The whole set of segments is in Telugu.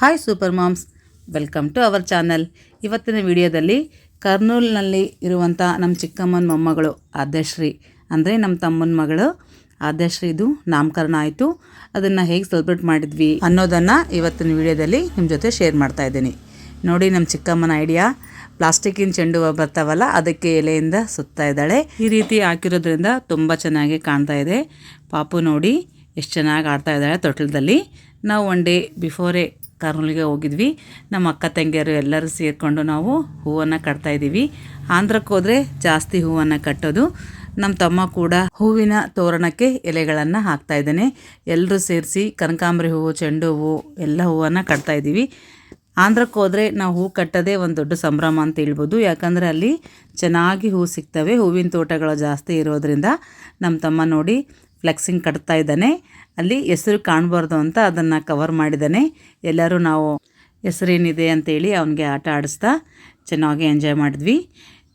Hi super moms welcome to our channel ಇವತ್ತಿನ ವಿಡಿಯೋದಲ್ಲಿ ಕರ್ನೂಲ್ನಲ್ಲಿ ಇರುವಂಥ ನಮ್ಮ ಚಿಕ್ಕಮ್ಮನ ಮೊಮ್ಮಗಳು ಆದ್ಯಶ್ರೀ. ಅಂದರೆ ನಮ್ಮ ತಮ್ಮನ ಮಗಳು ಆದ್ಯಶ್ರೀದು ನಾಮಕರಣ ಆಯಿತು. ಅದನ್ನು ಹೇಗೆ ಸೆಲೆಬ್ರೇಟ್ ಮಾಡಿದ್ವಿ ಅನ್ನೋದನ್ನು ಇವತ್ತಿನ ವಿಡಿಯೋದಲ್ಲಿ ನಿಮ್ಮ ಜೊತೆ ಶೇರ್ ಮಾಡ್ತಾ ಇದ್ದೀನಿ. ನೋಡಿ ನಮ್ಮ ಚಿಕ್ಕಮ್ಮನ ಐಡಿಯಾ ಪ್ಲಾಸ್ಟಿಕ್ಕಿನ ಚೆಂಡು ಹೂವು ಬರ್ತಾವಲ್ಲ, ಅದಕ್ಕೆ ಎಲೆಯಿಂದ ಸುತ್ತಾ ಇದ್ದಾಳೆ. ಈ ರೀತಿ ಹಾಕಿರೋದ್ರಿಂದ ತುಂಬ ಚೆನ್ನಾಗಿ ಕಾಣ್ತಾ ಇದೆ. ಪಾಪು ನೋಡಿ, ಎಷ್ಟು ಚೆನ್ನಾಗಿ ಆಡ್ತಾ ಇದ್ದಾಳೆ ತೊಟ್ಲದಲ್ಲಿ. ನಾವು ಒನ್ ಡೇ ಬಿಫೋರೇ ಕಾರ್ನೂಲಿಗೆ ಹೋಗಿದ್ವಿ. ನಮ್ಮ ಅಕ್ಕ ತಂಗಿಯರು ಎಲ್ಲರೂ ಸೇರಿಕೊಂಡು ನಾವು ಹೂವನ್ನು ಕಟ್ತಾಯಿದ್ದೀವಿ ಆಂಧ್ರಕ್ಕೆ ಹೋದರೆ ಜಾಸ್ತಿ ಹೂವನ್ನು ಕಟ್ಟೋದು. ನಮ್ಮ ತಮ್ಮ ಕೂಡ ಹೂವಿನ ತೋರಣಕ್ಕೆ ಎಲೆಗಳನ್ನು ಹಾಕ್ತಾ ಇದ್ದಾನೆ. ಎಲ್ಲರೂ ಸೇರಿಸಿ ಕನಕಾಂಬರಿ ಹೂವು, ಚೆಂಡು ಹೂವು, ಎಲ್ಲ ಹೂವನ್ನು ಕಟ್ತಾ ಇದ್ದೀವಿ. ಆಂಧ್ರಕ್ಕೆ ಹೋದರೆ ನಾವು ಹೂ ಕಟ್ಟೋದೇ ಒಂದು ದೊಡ್ಡ ಸಂಭ್ರಮ ಅಂತ ಹೇಳ್ಬೋದು. ಯಾಕಂದರೆ ಅಲ್ಲಿ ಚೆನ್ನಾಗಿ ಹೂ ಸಿಗ್ತವೆ. ಹೂವಿನ ತೋಟಗಳು ಜಾಸ್ತಿ ಇರೋದ್ರಿಂದ ನಮ್ಮ ತಮ್ಮ ನೋಡಿ ಫ್ಲೆಕ್ಸಿಂಗ್ ಕಟ್ತಾ ಇದ್ದಾನೆ. ಅಲ್ಲಿ ಹೆಸರು ಕಾಣಬಾರ್ದು ಅಂತ ಅದನ್ನು ಕವರ್ ಮಾಡಿದ್ದಾನೆ. ಎಲ್ಲರೂ ನಾವು ಹೆಸರೇನಿದೆ ಅಂತೇಳಿ ಅವನಿಗೆ ಆಟ ಆಡಿಸ್ತಾ ಚೆನ್ನಾಗಿ ಎಂಜಾಯ್ ಮಾಡಿದ್ವಿ.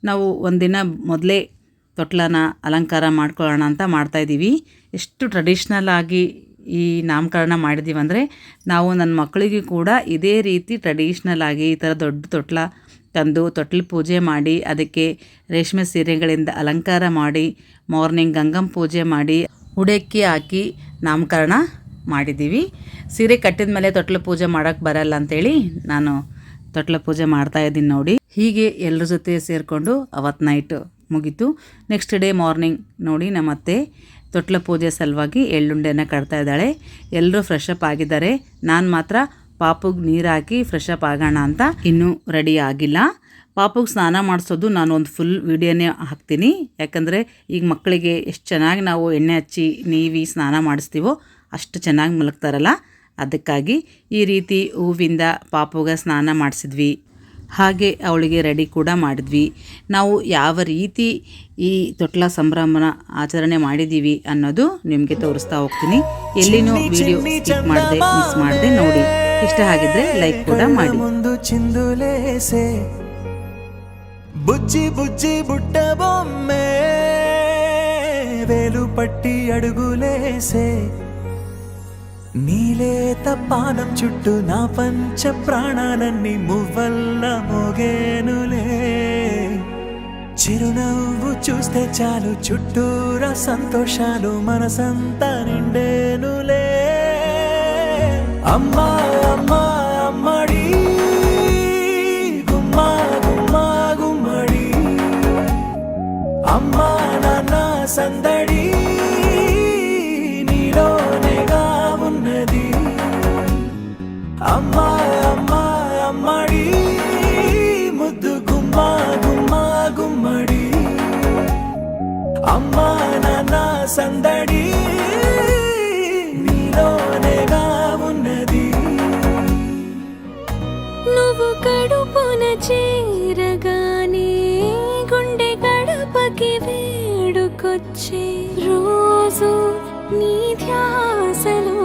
ನಾವು ಒಂದಿನ ಮೊದಲೇ ತೊಟ್ಲನ ಅಲಂಕಾರ ಮಾಡ್ಕೊಳ್ಳೋಣ ಅಂತ ಮಾಡ್ತಾಯಿದ್ದೀವಿ ಎಷ್ಟು ಟ್ರೆಡಿಷ್ನಲ್ ಆಗಿ ಈ ನಾಮಕರಣ ಮಾಡಿದ್ದೀವಿ ಅಂದರೆ ನಾವು ನನ್ನ ಮಕ್ಕಳಿಗೂ ಕೂಡ ಇದೇ ರೀತಿ ಟ್ರೆಡಿಷ್ನಲ್ ಆಗಿ ಈ ಥರ ದೊಡ್ಡ ತೊಟ್ಲ ತಂದು ತೊಟ್ಲು ಪೂಜೆ ಮಾಡಿ, ಅದಕ್ಕೆ ರೇಷ್ಮೆ ಸೀರೆಗಳಿಂದ ಅಲಂಕಾರ ಮಾಡಿ ಮಾರ್ನಿಂಗ್ ಗಂಗಮ್ ಪೂಜೆ ಮಾಡಿ ಉಡಕ್ಕಿ ಹಾಕಿ ನಾಮಕರಣ ಮಾಡಿದ್ದೀವಿ. ಸೀರೆ ಕಟ್ಟಿದ ಮೇಲೆ ತೊಟ್ಲು ಪೂಜೆ ಮಾಡೋಕ್ಕೆ ಬರಲ್ಲ ಅಂತೇಳಿ ನಾನು ತೊಟ್ಲ ಪೂಜೆ ಮಾಡ್ತಾ ಇದ್ದೀನಿ ನೋಡಿ. ಹೀಗೆ ಎಲ್ಲರ ಜೊತೆ ಸೇರಿಕೊಂಡು ಅವತ್ತು ನೈಟ್ ಮುಗೀತು. ನೆಕ್ಸ್ಟ್ ಡೇ ಮಾರ್ನಿಂಗ್ ನೋಡಿ ನಮ್ಮ ಅತ್ತೆ ತೊಟ್ಲ ಪೂಜೆ ಸಲುವಾಗಿ ಎಳ್ಳುಂಡೆನ ಕಟ್ತಾ ಇದ್ದಾಳೆ. ಎಲ್ಲರೂ ಫ್ರೆಶ್ ಅಪ್ ಆಗಿದ್ದಾರೆ. ನಾನು ಮಾತ್ರ ಪಾಪುಗೆ ನೀರು ಹಾಕಿ ಫ್ರೆಶ್ ಆಗೋಣ ಅಂತ ಇನ್ನೂ ರೆಡಿ ಆಗಿಲ್ಲ. ಪಾಪುಗೆ ಸ್ನಾನ ಮಾಡಿಸೋದು ಒಂದು ಫುಲ್ ವೀಡಿಯೋನೇ ಹಾಕ್ತೀನಿ ಯಾಕಂದರೆ ಈಗ ಮಕ್ಕಳಿಗೆ ಎಷ್ಟು ಚೆನ್ನಾಗಿ ನಾವು ಎಣ್ಣೆ ಹಚ್ಚಿ ನೀವಿ ಸ್ನಾನ ಮಾಡಿಸ್ತೀವೋ ಅಷ್ಟು ಚೆನ್ನಾಗಿ ಮಲಗ್ತಾರಲ್ಲ ಅದಕ್ಕಾಗಿ ಈ ರೀತಿ ಹೂವಿಂದ ಪಾಪುಗೆ ಸ್ನಾನ ಮಾಡಿಸಿದ್ವಿ ಹಾಗೆ ಅವಳಿಗೆ ರೆಡಿ ಕೂಡ ಮಾಡಿದ್ವಿ ನಾವು ಯಾವ ರೀತಿ ಈ ತೊಟ್ಲ ಸಂಭ್ರಮನ ಆಚರಣೆ ಮಾಡಿದ್ದೀವಿ ಅನ್ನೋದು ನಿಮಗೆ ತೋರಿಸ್ತಾ ಹೋಗ್ತೀನಿ ಎಲ್ಲಿನೂ ವಿಡಿಯೋ ಸ್ಕಿಪ್ ಮಾಡದೆ ಮಿಸ್ ಮಾಡದೆ ನೋಡಿ ಇಷ್ಟ ಆಗಿದ್ರೆ ಲೈಕ್ ಕೂಡ ಮಾಡಿ బుజ్జి బుజ్జి బుట్ట బొమ్మే వేలు పట్టి అడుగులేసే. నీలేత పానం చుట్టూ నా పంచ ప్రాణాలన్నీ మువ్వల్ల మోగేనులే. చిరునవ్వు చూస్తే చాలు చుట్టూరా సంతోషాలు మనసంతా నిండేనులే. అమ్మా అమ్మా సందడి నీలోనేగా ఉన్నది. అమ్మా అమ్మా అమ్మడి ముద్దు గుమ్మా గుమ్మా గుమ్మడి. అమ్మా నాన్న సందడి నీలోనేగా ఉన్నది. నువ్వు కడుపున చేరగానే వేడుకొచ్చే రోజు నీ ధ్యాసలో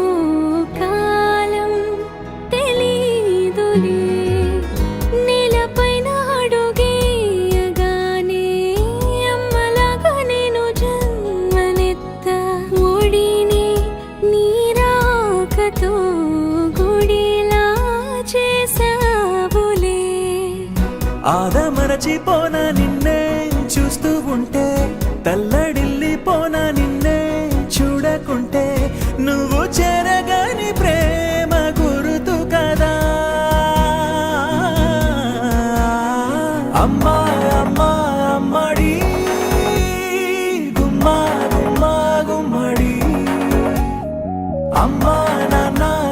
కాలం తెలీదులే. నేలపైన అడుగేయగానే అమ్మలాగా నేను జన్మనెత్త ఒడిని నీరాకతో గుడిలా చేసావులే ఆదమరచిపోన నిన్నే చూస్తూ ఉంటే తల్ల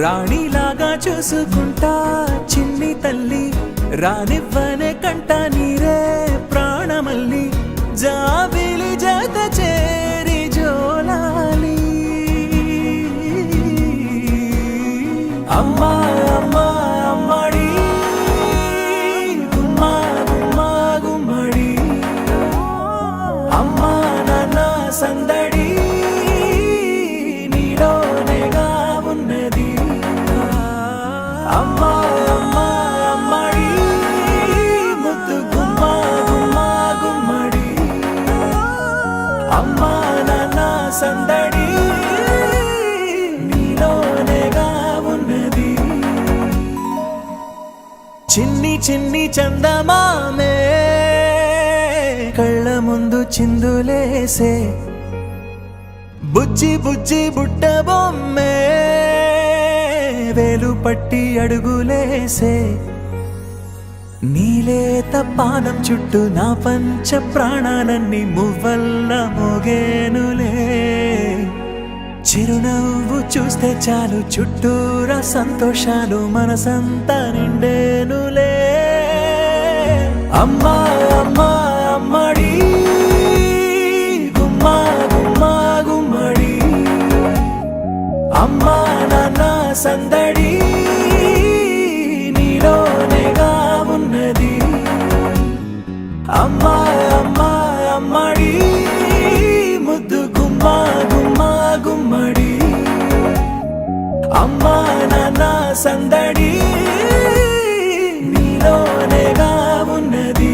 రాణిలాగా చూసుకుంటా చిన్ని తల్లి రానివ్వనే కంట నీరే ప్రాణమల్లి జాబిలి జత చేరి జోలాలి. అమ్మా సందడి. నీలోనేగా ఉన్నది. చిన్ని చిన్ని చందమామే. కళ్ళ ముందు చిందులేసే. బుజ్జి బుజ్జి బుట్ట బొమ్మే. పట్టి అడుగులేసే నీలేత పానం చుట్టూ నా పంచ ప్రాణాలన్నీ మువ్వల్ల మోగేనులే. చిరునవ్వు చూస్తే చాలు చుట్టూరా సంతోషాలు మనసంతా నిండేనులే. అమ్మా అమ్మా అమ్మడి గుమ్మా గుమ్మా గుమ్మడి. అమ్మా నాన్న సందడి నీలోనేగా ఉన్నది అమ్మా అమ్మా అమ్మడి ముద్దు గుమ్మా గుమ్మా గుమ్మడి. అమ్మా నాన్న సందడి నీలోనేగా ఉన్నది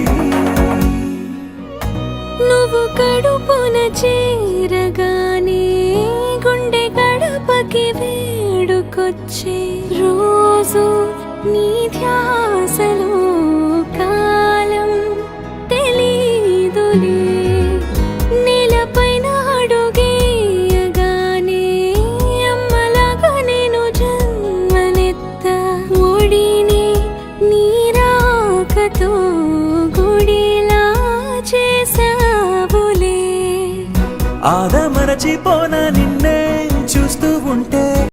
నువ్వు కడుపున చేరగానే గుండె గడపకి వేడుకొచ్చే రోజు నీ ధ్యాసలో కాలం తెలీదులే. నేలపైన అడుగేయగానే అమ్మలాగా నేను జన్మనెత్త ఒడిని నీరాకతో గుడిలా చేసావులే ఆదమరచిపోన నిన్నే